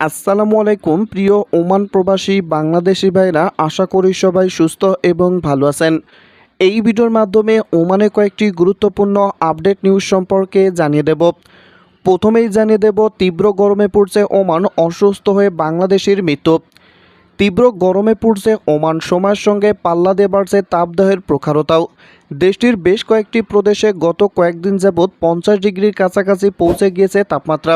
আসসালামু আলাইকুম, প্রিয় ওমান প্রবাসী বাংলাদেশি ভাইরা, আশা করি সবাই সুস্থ এবং ভালো আছেন। এই ভিডিওর মাধ্যমে ওমানে কয়েকটি গুরুত্বপূর্ণ আপডেট নিউজ সম্পর্কে জানিয়ে দেব। প্রথমেই জানিয়ে দেব, তীব্র গরমে পড়ছে ওমান, অসুস্থ হয়ে বাংলাদেশের মৃত্যু। তীব্র গরমে পড়ছে ওমান। সময়ের সঙ্গে পাল্লা দিয়ে বাড়ছে তাপদাহের প্রখারতাও। দেশটির বেশ কয়েকটি প্রদেশে গত কয়েকদিন যাবৎ পঞ্চাশ ডিগ্রির কাছাকাছি পৌঁছে গিয়েছে তাপমাত্রা।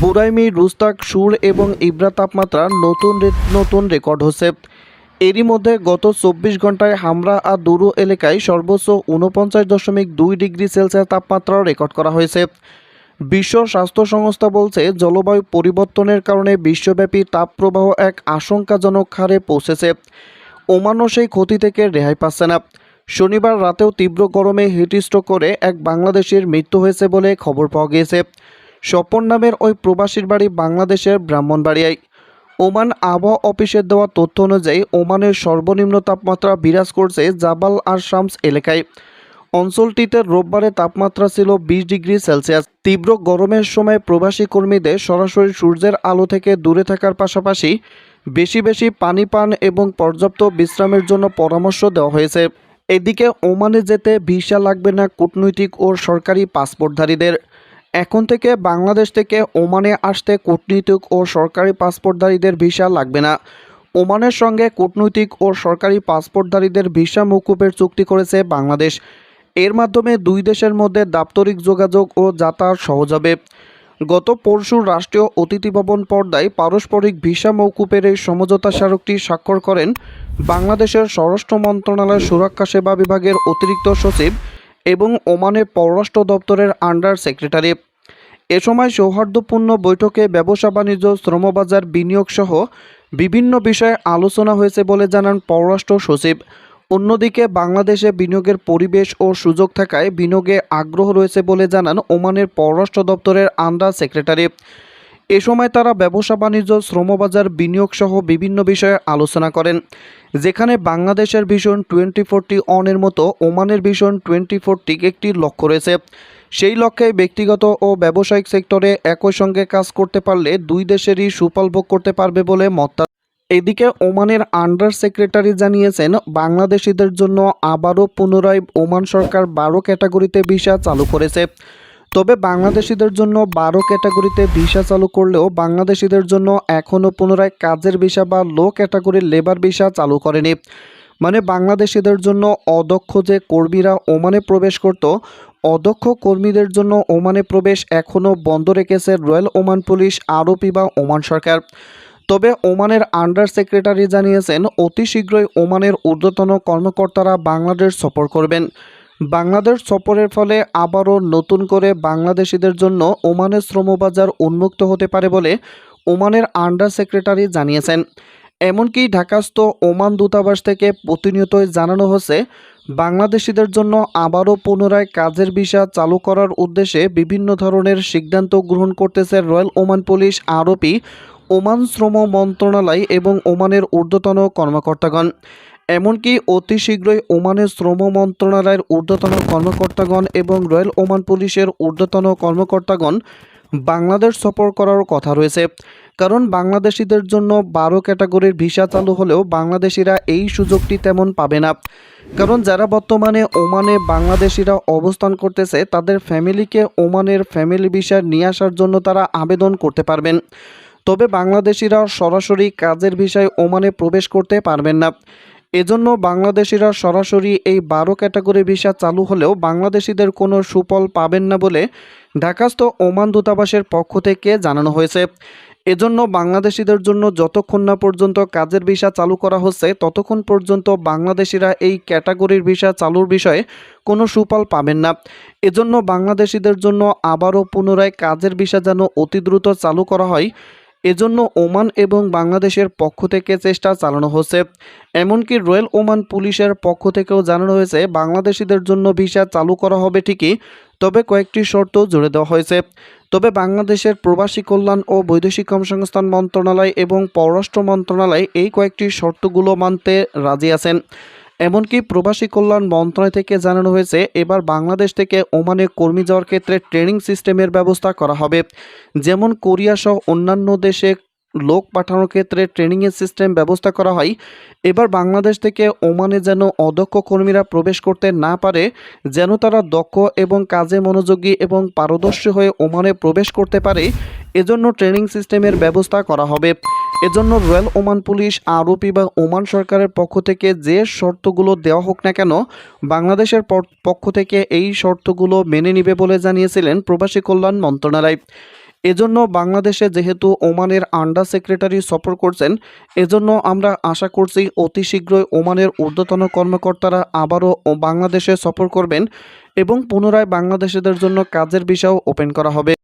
বুরাইমি, রুস্তাক সুর এবং ইব্রা তাপমাত্রা নতুন নতুন রেকর্ড হচ্ছে। এরই মধ্যে গত চব্বিশ ঘন্টায় হামরা আর দুরু এলাকায় সর্বোচ্চ উনপঞ্চাশ দশমিক দুই ডিগ্রি সেলসিয়াস তাপমাত্রা রেকর্ড করা হয়েছে। বিশ্ব স্বাস্থ্য সংস্থা বলছে, জলবায়ু পরিবর্তনের কারণে বিশ্বব্যাপী তাপপ্রবাহ এক আশঙ্কাজনক হারে পৌঁছেছে। ওমানও সেই ক্ষতি থেকে রেহাই পাচ্ছে না। শনিবার রাতেও তীব্র গরমে হিটস্ট্রোক করে এক বাংলাদেশের মৃত্যু হয়েছে বলে খবর পাওয়া গিয়েছে। স্বপন নামের ওই প্রবাসীর বাড়ি বাংলাদেশের ব্রাহ্মণবাড়িয়ায়। ওমান আবহাওয়া অফিসের দেওয়া তথ্য অনুযায়ী, ওমানের সর্বনিম্ন তাপমাত্রা বিরাজ করছে জাবাল আর শামস এলাকায়। অঞ্চলটিতে রোববারে তাপমাত্রা ছিল বিশ ডিগ্রি সেলসিয়াস। তীব্র গরমের সময় প্রবাসী কর্মীদের সরাসরি সূর্যের আলো থেকে দূরে থাকার পাশাপাশি বেশি বেশি পানি পান এবং পর্যাপ্ত বিশ্রামের জন্য পরামর্শ দেওয়া হয়েছে। এদিকে ওমানে যেতে ভিসা লাগবে না কূটনৈতিক ও সরকারি পাসপোর্টধারীদের। এখন থেকে বাংলাদেশ থেকে ওমানে আসতে কূটনৈতিক ও সরকারি পাসপোর্টধারীদের ভিসা লাগবে না। ওমানের সঙ্গে কূটনৈতিক ও সরকারি পাসপোর্টধারীদের ভিসা মৌকুফের চুক্তি করেছে বাংলাদেশ। এর মাধ্যমে দুই দেশের মধ্যে দাপ্তরিক যোগাযোগ ও যাতায়াত সহজ হবে। গত পরশু রাষ্ট্রীয় অতিথি ভবন পর্দায় পারস্পরিক ভিসা মৌকুফের এই সমঝোতা স্মারকটি স্বাক্ষর করেন বাংলাদেশের স্বরাষ্ট্র মন্ত্রণালয়ের সুরক্ষা সেবা বিভাগের অতিরিক্ত সচিব এবং ওমানের পররাষ্ট্র দপ্তরের আন্ডার সেক্রেটারি। এ সময় সৌহার্দ্যপূর্ণ বৈঠকে ব্যবসা বাণিজ্য, শ্রমবাজার বিনিয়োগ সহ বিভিন্ন বিষয়ে আলোচনা হয়েছে বলে জানান পররাষ্ট্র সচিব। অন্যদিকে বাংলাদেশে বিনিয়োগের পরিবেশ ও সুযোগ থাকায় বিনিয়োগে আগ্রহ রয়েছে বলে জানান ওমানের পররাষ্ট্র দপ্তরের আন্ডার সেক্রেটারি। এ সময় তারা ব্যবসা, বাণিজ্য, শ্রমবাজার বিনিয়োগ সহ বিভিন্ন বিষয়ে আলোচনা করেন, যেখানে বাংলাদেশের ভিশন টোয়েন্টি ফোরটি অনের মতো ওমানের ভিশন টোয়েন্টি ফোরটি একটি লক্ষ্য রয়েছে। সেই লক্ষ্যে ব্যক্তিগত ও ব্যবসায়িক সেক্টরে একই সঙ্গে কাজ করতে পারলে দুই দেশেরই সুফল ভোগ করতে পারবে বলে মত এদিকে ওমানের আন্ডার সেক্রেটারি জানিয়েছেন, বাংলাদেশিদের জন্য আবারও পুনরায় ওমান সরকার বারো ক্যাটাগরিতে ভিসা চালু করেছে। তবে বাংলাদেশিদের জন্য বারো ক্যাটাগরিতে ভিসা চালু করলেও বাংলাদেশিদের জন্য এখনও পুনরায় কাজের ভিসা বা লো ক্যাটাগরির লেবার ভিসা চালু করেনি। মানে বাংলাদেশিদের জন্য অদক্ষ যে কর্মীরা ওমানে প্রবেশ করত, অদক্ষ কর্মীদের জন্য ওমানে প্রবেশ এখনও বন্ধ রেখেছে রয়্যাল ওমান পুলিশ আরোপি বা ওমান সরকার। তবে ওমানের আন্ডার সেক্রেটারি জানিয়েছেন, অতি শীঘ্রই ওমানের ঊর্ধ্বতন কর্মকর্তারা বাংলাদেশ সফর করবেন। বাংলাদেশ সফরের ফলে আবারও নতুন করে বাংলাদেশিদের জন্য ওমানের শ্রমবাজার উন্মুক্ত হতে পারে বলে ওমানের আন্ডার সেক্রেটারি জানিয়েছেন। এমনকি ঢাকাস্থ ওমান দূতাবাস থেকে প্রতিনিয়তই জানানো হচ্ছে, বাংলাদেশিদের জন্য আবারও পুনরায় কাজের ভিসা চালু করার উদ্দেশ্যে বিভিন্ন ধরনের সিদ্ধান্ত গ্রহণ করতেছে রয়্যাল ওমান পুলিশ আরোপি ওমান শ্রম মন্ত্রণালয় এবং ওমানের ঊর্ধ্বতন কর্মকর্তাগণ। এমনকি অতি শীঘ্রই ওমানের শ্রম মন্ত্রণালয়ের ঊর্ধ্বতন কর্মকর্তাগণ এবং রয়্যাল ওমান পুলিশের ঊর্ধ্বতন কর্মকর্তাগণ বাংলাদেশ সফর করার কথা রয়েছে। কারণ বাংলাদেশিদের জন্য বারো ক্যাটাগরির ভিসা চালু হলেও বাংলাদেশিরা এই সুযোগটি তেমন পাবে না। কারণ যারা বর্তমানে ওমানে বাংলাদেশিরা অবস্থান করতেছে, তাদের ফ্যামিলিকে ওমানের ফ্যামিলি ভিসা নিয়ে আসার জন্য তারা আবেদন করতে পারবেন। তবে বাংলাদেশিরা সরাসরি কাজের ভিসায় ওমানে প্রবেশ করতে পারবেন না। এজন্য বাংলাদেশিরা সরাসরি এই বারো ক্যাটাগরি ভিসা চালু হলেও বাংলাদেশিদের কোনো সুফল পাবেন না বলে ঢাকাস্থ ওমান দূতাবাসের পক্ষ থেকে জানানো হয়েছে। এজন্য বাংলাদেশিদের জন্য যতক্ষণ না পর্যন্ত কাজের ভিসা চালু করা হচ্ছে, ততক্ষণ পর্যন্ত বাংলাদেশিরা এই ক্যাটাগরির ভিসা চালুর বিষয়ে কোনো সুফল পাবেন না। এজন্য বাংলাদেশিদের জন্য আবারও পুনরায় কাজের ভিসা যেন অতি দ্রুত চালু করা হয় এজন্য ওমান এবং বাংলাদেশের পক্ষ থেকে চেষ্টা চালানো হচ্ছে। এমনকি রয়্যাল ওমান পুলিশের পক্ষ থেকেও জানানো হয়েছে, বাংলাদেশিদের জন্য ভিসা চালু করা হবে ঠিকই, তবে কয়েকটি শর্ত জুড়ে দেওয়া হয়েছে। তবে বাংলাদেশের প্রবাসী কল্যাণ ও বৈদেশিক কর্মসংস্থান মন্ত্রণালয় এবং পররাষ্ট্র মন্ত্রণালয় এই কয়েকটি শর্তগুলো মানতে রাজি আছেন। এমনকি প্রবাসী কল্যাণ মন্ত্রণালয় থেকে জানানো হয়েছে, এবার বাংলাদেশ থেকে ওমানে কর্মী যাওয়ার ক্ষেত্রে ট্রেনিং সিস্টেমের ব্যবস্থা করা হবে। যেমন কোরিয়া সহ অন্যান্য দেশে লোক পাঠানোর ক্ষেত্রে ট্রেনিংয়ের সিস্টেম ব্যবস্থা করা হয়। এবার বাংলাদেশ থেকে ওমানে যেন অদক্ষ কর্মীরা প্রবেশ করতে না পারে, যেন তারা দক্ষ এবং কাজে মনোযোগী এবং পারদর্শী হয়ে ওমানে প্রবেশ করতে পারে, এজন্য ট্রেনিং সিস্টেমের ব্যবস্থা করা হবে। এজন্য রয়্যাল ওমান পুলিশ আরোপি বা ওমান সরকারের পক্ষ থেকে যে শর্তগুলো দেওয়া হোক না কেন, বাংলাদেশের পক্ষ থেকে এই শর্তগুলো মেনে নিবে বলে জানিয়েছিলেন প্রবাসী কল্যাণ মন্ত্রণালয়। এজন্য বাংলাদেশে যেহেতু ওমানের আন্ডার সেক্রেটারি সফর করছেন, এজন্য আমরা আশা করছি অতি শীঘ্রই ওমানের ঊর্ধ্বতন কর্মকর্তারা আবারও বাংলাদেশে সফর করবেন এবং পুনরায় বাংলাদেশিদের জন্য কাজের বিষয়ও ওপেন করা হবে।